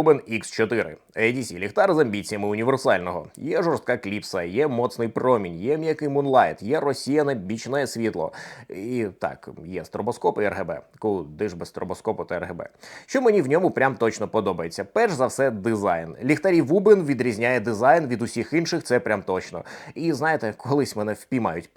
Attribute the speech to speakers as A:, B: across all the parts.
A: Вубен X4. ADC ліхтар з амбіціями універсального. Є жорстка кліпса, є моцний промінь, є м'який мунлайт, є розсіяне бічне світло. І так, є стробоскоп і РГБ. Куди ж без стробоскопу та РГБ. Що мені в ньому прям точно подобається? Перш за все, дизайн. Ліхтарі Вубен відрізняє дизайн від усіх інших, це прям точно. І знаєте, колись мене впіймають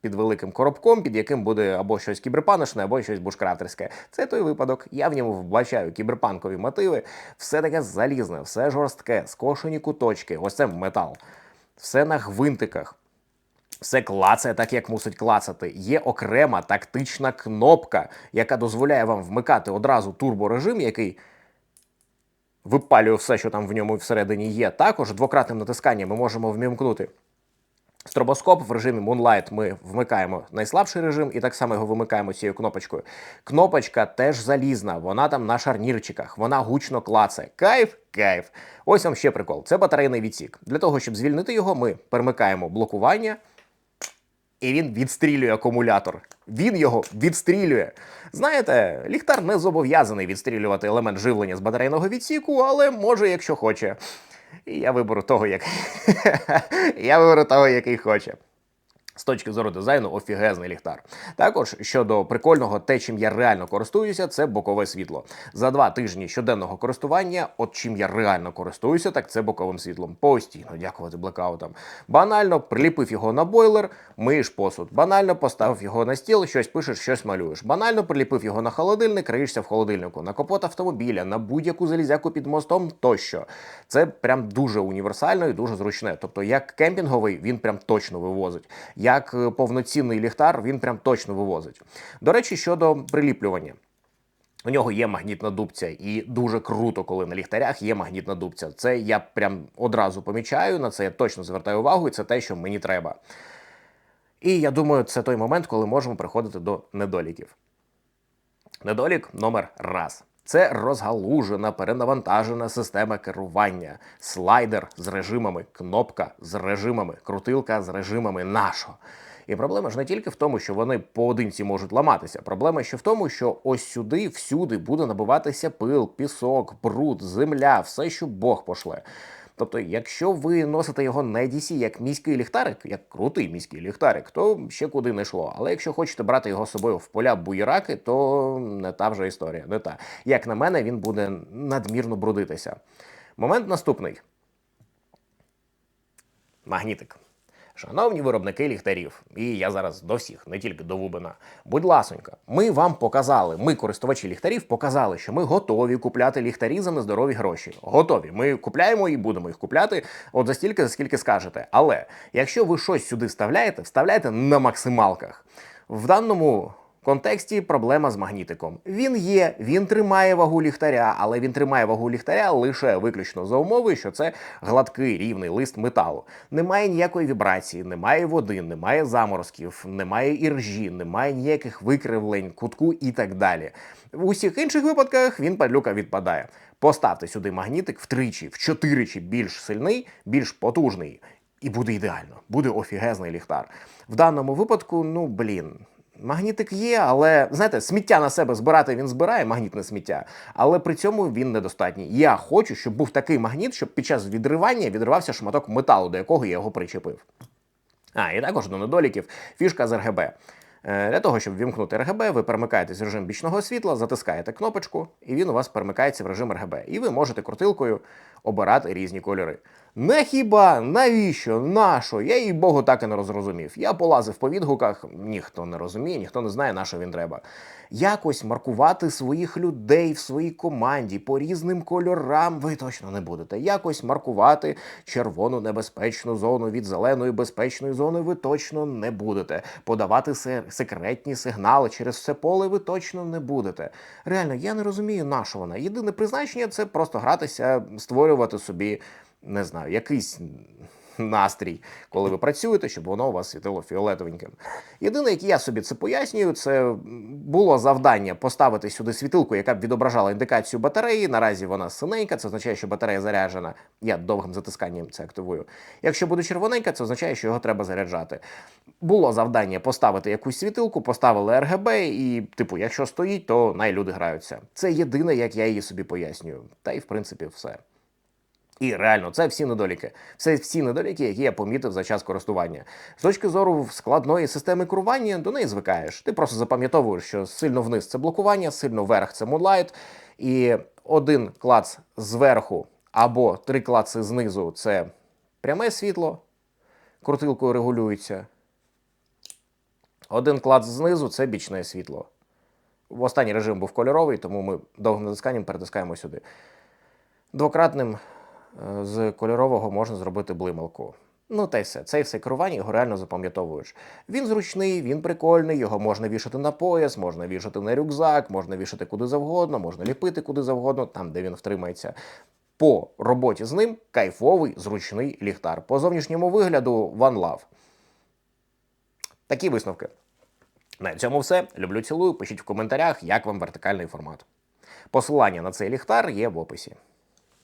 A: під, великим коробком, під яким буде або щось кіберпаношне, або щось бушкрафтерське. Це той випадок. Я в ньому вбачаю кіберпанкові мотиви. Все таке залізне, все жорстке, скошені куточки. Ось це метал. Все на гвинтиках. Все клацає так, як мусить клацати. Є окрема тактична кнопка, яка дозволяє вам вмикати одразу турборежим, який випалює все, що там в ньому всередині є. Також двократним натисканням ми можемо вмімкнути Стробоскоп в режимі Moonlight ми вмикаємо найслабший режим і так само його вимикаємо цією кнопочкою. Кнопочка теж залізна, вона там на шарнірчиках, вона гучно клацає. Кайф, кайф. Ось вам ще прикол. Це батарейний відсік. Для того, щоб звільнити його, ми перемикаємо блокування. І він відстрілює акумулятор. Він його відстрілює. Знаєте, ліхтар не зобов'язаний відстрілювати елемент живлення з батарейного відсіку, але може, якщо хоче. І я виберу того, як... я виберу того, який хоче. З точки зору дизайну, офігезний ліхтар. Також щодо прикольного, те, чим я реально користуюся, це бокове світло. За два тижні щоденного користування, от чим я реально користуюся, так це боковим світлом. Постійно, дякувати блекаутам. Банально приліпив його на бойлер, миєш посуд. Банально поставив його на стіл, щось пишеш, щось малюєш. Банально приліпив його на холодильник, риєшся в холодильнику, на капот автомобіля, на будь-яку залізяку під мостом тощо. Це прям дуже універсально і дуже зручне. Тобто, як кемпінговий, він прям точно вивозить як е, повноцінний ліхтар, він прям точно вивозить. До речі, щодо приліплювання. У нього є магнітна дубця, і дуже круто, коли на ліхтарях є магнітна дубця. Це я прям одразу помічаю, на це я точно звертаю увагу, і це те, що мені треба. І я думаю, це той момент, коли можемо приходити до недоліків. Недолік номер раз. Це розгалужена, перенавантажена система керування, слайдер з режимами, кнопка з режимами, крутилка з режимами нашого. І проблема ж не тільки в тому, що вони поодинці можуть ламатися. Проблема ще в тому, що ось сюди, всюди буде набиватися пил, пісок, бруд, земля, все, що Бог пошле. Тобто, якщо ви носите його на DC як міський ліхтарик, як крутий міський ліхтарик, то ще куди не йшло. Але якщо хочете брати його з собою в поля буєраки, то не та вже історія. Не та. Як на мене, він буде надмірно брудитися. Момент наступний. Магнітик. Шановні виробники ліхтарів, і я зараз до всіх, не тільки до Вубина. Будь ласонька, ми вам показали, ми, користувачі ліхтарів, показали, що ми готові купляти ліхтарі за нездорові гроші. Готові. Ми купляємо і будемо їх купляти от за стільки, за скільки скажете. Але якщо ви щось сюди вставляєте, вставляйте на максималках. В даному контексті проблема з магнітиком. Він є, він тримає вагу ліхтаря, але він тримає вагу ліхтаря лише виключно за умови, що це гладкий рівний лист металу. Немає ніякої вібрації, немає води, немає заморозків, немає іржі, немає ніяких викривлень, кутку і так далі. В усіх інших випадках він падлюка відпадає. Поставте сюди магнітик втричі, в чотиричі більш сильний, більш потужний. І буде ідеально, буде офігезний ліхтар. В даному випадку, ну блін, Магнітик є, але знаєте, сміття на себе збирати він збирає магнітне сміття, але при цьому він недостатній. Я хочу, щоб був такий магніт, щоб під час відривання відривався шматок металу, до якого я його причепив. А, і також до недоліків фішка з РГБ. Е, для того, щоб вімкнути РГБ, ви перемикаєтесь в режим бічного світла, затискаєте кнопочку, і він у вас перемикається в режим РГБ. І ви можете крутилкою обирати різні кольори. Не хіба, навіщо, нащо? Я їй Богу так і не розрозумів. Я полазив по відгуках, ніхто не розуміє, ніхто не знає, на що він треба. Якось маркувати своїх людей в своїй команді по різним кольорам ви точно не будете. Якось маркувати червону небезпечну зону від зеленої безпечної зони ви точно не будете. Подавати секретні сигнали через все поле ви точно не будете. Реально, я не розумію, на що вона. Єдине призначення це просто гратися, створювати собі не знаю, якийсь настрій, коли ви працюєте, щоб воно у вас світило фіолетовеньким. Єдине, як я собі це пояснюю, це було завдання поставити сюди світилку, яка б відображала індикацію батареї. Наразі вона синенька, це означає, що батарея заряджена. Я довгим затисканням це активую. Якщо буде червоненька, це означає, що його треба заряджати. Було завдання поставити якусь світилку, поставили РГБ, і, типу, якщо стоїть, то най люди граються. Це єдине, як я її собі пояснюю. Та й в принципі все. І реально, це всі недоліки. Це всі недоліки, які я помітив за час користування. З точки зору складної системи керування, до неї звикаєш. Ти просто запам'ятовуєш, що сильно вниз це блокування, сильно вверх це Moonlight, і один клац зверху або три клаци знизу це пряме світло, крутилкою регулюється. Один клац знизу це бічне світло. Останній режим був кольоровий, тому ми довгим натисканням перетискаємо сюди. Двократним з кольорового можна зробити блималку. Ну та й все. Це все керування його реально запам'ятовуєш. Він зручний, він прикольний, його можна вішати на пояс, можна вішати на рюкзак, можна вішати куди завгодно, можна ліпити куди завгодно, там, де він втримається. По роботі з ним кайфовий, зручний ліхтар. По зовнішньому вигляду One Love. Такі висновки. На цьому все. Люблю цілую. Пишіть в коментарях, як вам вертикальний формат. Посилання на цей ліхтар є в описі.